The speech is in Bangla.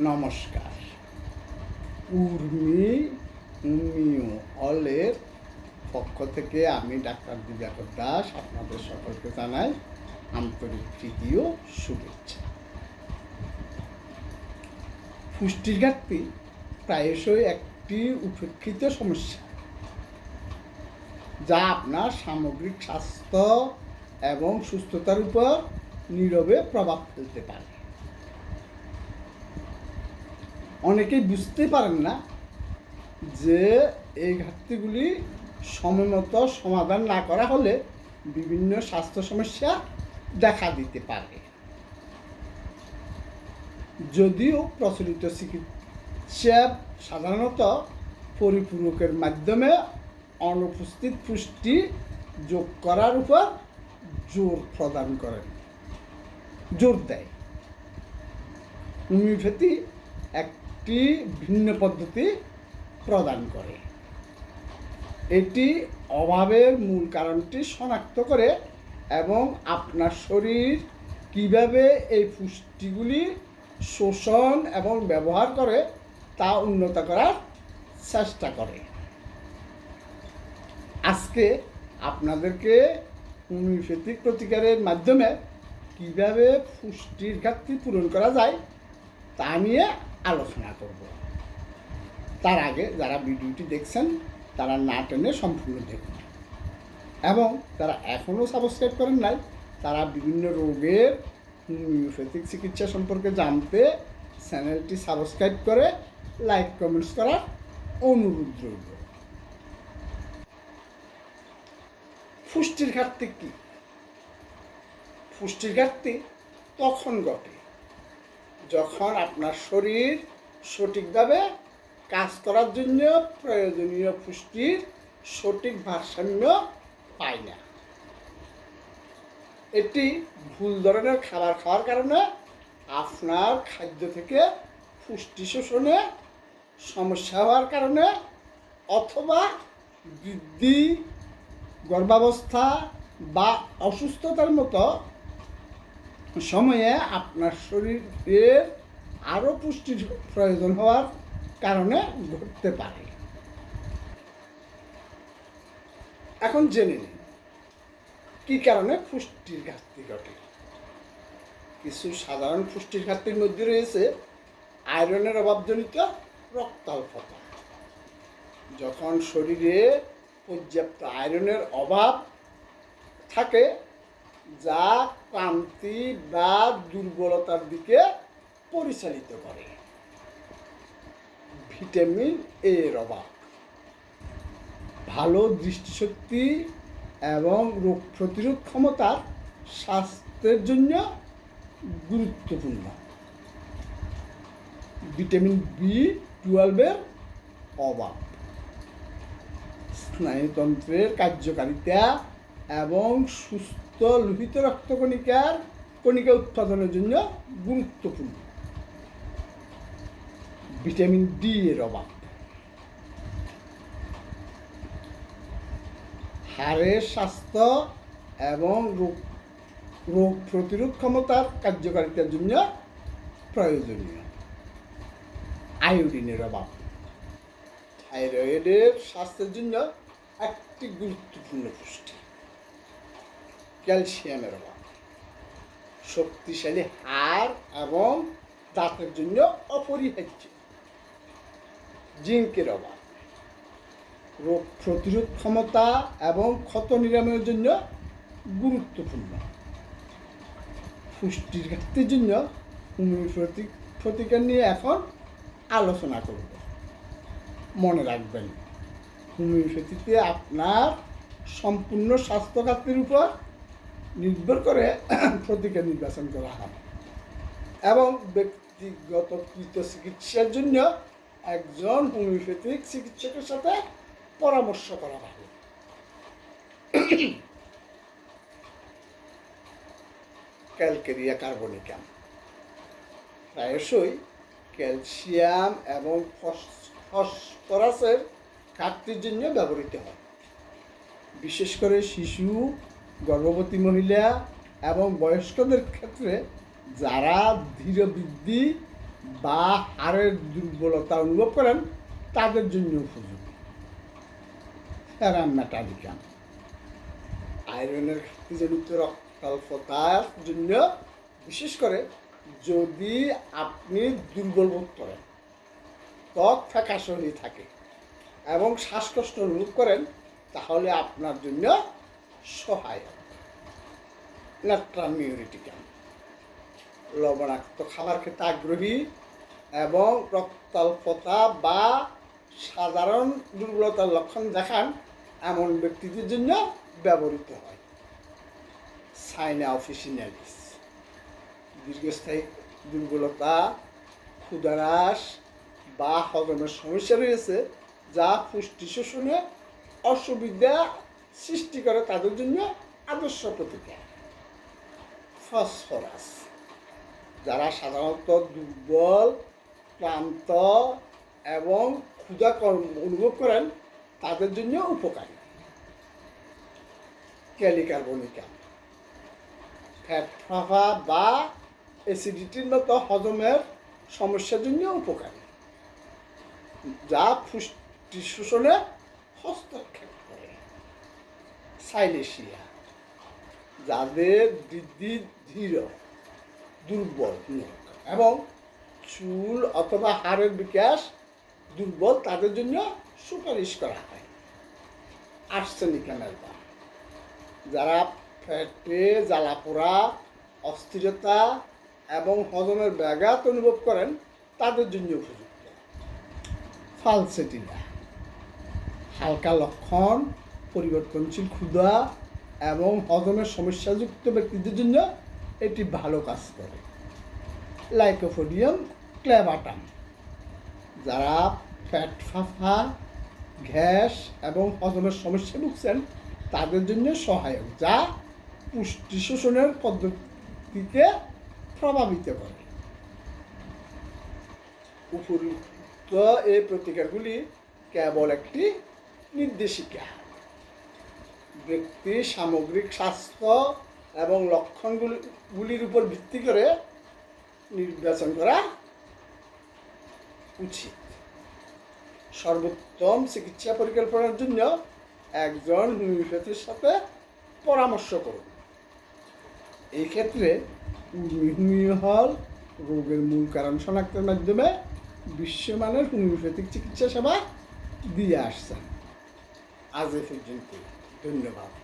নমস্কার। উর্মি উমিও অলের পক্ষ থেকে আমি ডাক্তার দিবাকর দাস আপনাদের সকলকে জানাই আন্তরিক ও শুভেচ্ছা। পুষ্টির ঘাটতি প্রায়শই একটি উপেক্ষিত সমস্যা যা আপনার সামগ্রিক স্বাস্থ্য এবং সুস্থতার উপর নীরবে প্রভাব ফেলতে পারে। অনেকেই বুঝতে পারেন না যে এই ঘাটতিগুলি সময়মতো সমাধান না করা হলে বিভিন্ন স্বাস্থ্য সমস্যা দেখা দিতে পারে। যদিও প্রচলিত চিকিৎসা সাধারণত পরিপূরকের মাধ্যমে অনুপস্থিত পুষ্টি যোগ করার উপর জোর প্রদান করেন। জোর দেয়। হোমিওপ্যাথি একটি ভিন্ন পদ্ধতি প্রদান করে। এটি অভাবের মূল কারণটি শনাক্ত করে এবং আপনার শরীর কীভাবে এই পুষ্টিগুলি শোষণ এবং ব্যবহার করে তা উন্নত করার চেষ্টা করে। আজকে আপনাদেরকে হোমিওপ্যাথিক প্রতিকারের মাধ্যমে কীভাবে পুষ্টির ঘাটতি পূরণ করা যায় তা নিয়ে আলোচনা করব। তার আগে যারা ভিডিওটি দেখছেন, তারা না টেনে সম্পূর্ণ দেখুন। এবং তারা এখনও সাবস্ক্রাইব করেন নাই, তারা বিভিন্ন রোগের হোমিওপ্যাথিক চিকিৎসা সম্পর্কে জানতে চ্যানেলটি সাবস্ক্রাইব করে লাইক, কমেন্টস করার অনুরোধ রইল। পুষ্টির ঘাটতি কী? পুষ্টির ঘাটতি তখন ঘটে যখন আপনার শরীর সঠিকভাবে কাজ করার জন্য প্রয়োজনীয় পুষ্টির সঠিক ভারসাম্য পায় না। এটি ভুল ধরনের খাবার খাওয়ার কারণে আপনার খাদ্য থেকে পুষ্টি শোষণে সমস্যা হওয়ার কারণে অথবা বৃদ্ধি, গর্ভাবস্থা বা অসুস্থতার মতো সময়ে আপনার শরীরের আরও পুষ্টির প্রয়োজন হওয়ার কারণে ঘটতে পারে। এখন জেনে নিন, কী কারণে পুষ্টির ঘাটতি ঘটে? কিছু সাধারণ পুষ্টির ঘাটতির মধ্যে রয়েছে আয়রনের অভাবজনিত রক্তাল্পতা। যখন শরীরে পর্যাপ্ত আয়রনের অভাব থাকে যা ক্লান্তি বা দুর্বলতার দিকে পরিচালিত করে। ভিটামিন এর অভাব। ভালো দৃষ্টিশক্তি এবং রোগ প্রতিরোধ ক্ষমতার স্বাস্থ্যের জন্য গুরুত্বপূর্ণ। ভিটামিন বি টুয়েলভের অভাব। স্নায়ুতন্ত্রের কার্যকারিতা এবং সুস্থ লোহিত রক্তকণিকার কণিকা উৎপাদনের জন্য গুরুত্বপূর্ণ। ভিটামিন ডি এর অভাব। হাড়ের স্বাস্থ্য এবং রোগ রোগ প্রতিরোধ ক্ষমতার কার্যকারিতার জন্য প্রয়োজনীয়। আয়োডিনের অভাব। থাইরয়েডের স্বাস্থ্যের জন্য একটি গুরুত্বপূর্ণ পুষ্টি। ক্যালসিয়ামের অভাব। শক্তিশালী হাড় এবং দাঁতের জন্য অপরিহার্য। জিঙ্কের অভাব। রোগ প্রতিরোধ ক্ষমতা এবং ক্ষত নিরাময়ের জন্য গুরুত্বপূর্ণ। পুষ্টির ঘাটতির জন্য হোমিওপ্যাথিক প্রতিকার নিয়ে এখন আলোচনা করব। মনে রাখবেন হোমিওপ্যাথিতে আপনার সম্পূর্ণ স্বাস্থ্য খাতের উপর নির্ভর করে প্রতিকার নির্বাচন করা হয়। এবং ব্যক্তিগত কৃত চিকিৎসার জন্য একজন হোমিওপ্যাথিক চিকিৎসকের সাথে পরামর্শ করা হবে ক্যালকেরিয়া কার্বনিকাম। প্রায়শই ক্যালসিয়াম এবং ফসফরাসের ঘাটতির জন্য ব্যবহৃত হয়। বিশেষ করে শিশু গর্ভবতী মহিলা এবং বয়স্কদের ক্ষেত্রে যারা ধীর বৃদ্ধি বা হাড়ের দুর্বলতা অনুভব করেন, তাদের জন্য উপযোগী। প্যারামেটালিকাম আয়রনের ঘাটতিজনিত রক্তাল্পতার জন্য বিশেষ করে যদি আপনি দুর্বল বোধ করেন, ত্বক ফ্যাকাশে হয়ে থাকে এবং শ্বাসকষ্ট অনুভব করেন, তাহলে আপনার জন্য সহায়ক। ল্যাট্রামিউরিটিকাম লবণাক্ত খাবার খেতে আগ্রহী এবং রক্তাল্পতা বা সাধারণ দুর্বলতার লক্ষণ দেখান এমন ব্যক্তিদের জন্য ব্যবহৃত হয়। সাইনা অফিসিনালিস দীর্ঘস্থায়ী দুর্বলতা ক্ষুদারাস বা হজমের সমস্যা রয়েছে যা পুষ্টি শোষণে অসুবিধা সৃষ্টি করে তাদের জন্য আদর্শ প্রতিকার। ফসফরাস, যারা সাধারণত দুর্বল, ক্লান্ত এবং ক্ষুধা কর্ম অনুভব করেন, তাদের জন্য উপকারী। ক্যালিকার্বনিকা, ফ্যাট ফাফা বা অ্যাসিডিটির মতো হজমের সমস্যার জন্য উপকারী, যা পুষ্টি শোষণে হস্তক্ষেপ করে সাইলেশিয়া যাদের বৃদ্ধি ধীর, দুর্বল এবং চুল অথবা হাড়ের বিকাশ দুর্বল, তাদের জন্য সুপারিশ করা হয়। আর্সেনিকা মেলবা যারা ফ্যাটে, জ্বালাপোড়া, অস্থিরতা এবং হজমের ব্যাঘাত অনুভব করেন, তাদের জন্য উপযুক্ত। ফালসেটিনা হালকা লক্ষণ পরিবর্তনশীল, ক্ষুধা এবং হজমের সমস্যাযুক্ত ব্যক্তিদের জন্য এটি ভালো কাজ করে। লাইকোফোডিয়াম ক্লেবাটাম যারা ফ্যাট ফাফা গ্যাস এবং হজমের সমস্যা ভুগছেন, তাদের জন্য সহায়ক, যা পুষ্টি শোষণের পদ্ধতিকে প্রভাবিত করে। উপযুক্ত এই প্রতিকারগুলি কেবল একটি নির্দেশিকা। ব্যক্তি, সামগ্রিক স্বাস্থ্য এবং লক্ষণগুলি গুলির উপর ভিত্তি করে নির্বাচন করা উচিত। সর্বোত্তম চিকিৎসা পরিকল্পনার জন্য একজন হোমিওপ্যাথির সাথে পরামর্শ করুন। এই ক্ষেত্রে হোমিও হল রোগের মূল কারণ শনাক্তের মাধ্যমে বিশ্বমানের হোমিওপ্যাথিক চিকিৎসা সেবা দিয়ে আসছেন। আজ এ পর্যন্ত ধন্যবাদ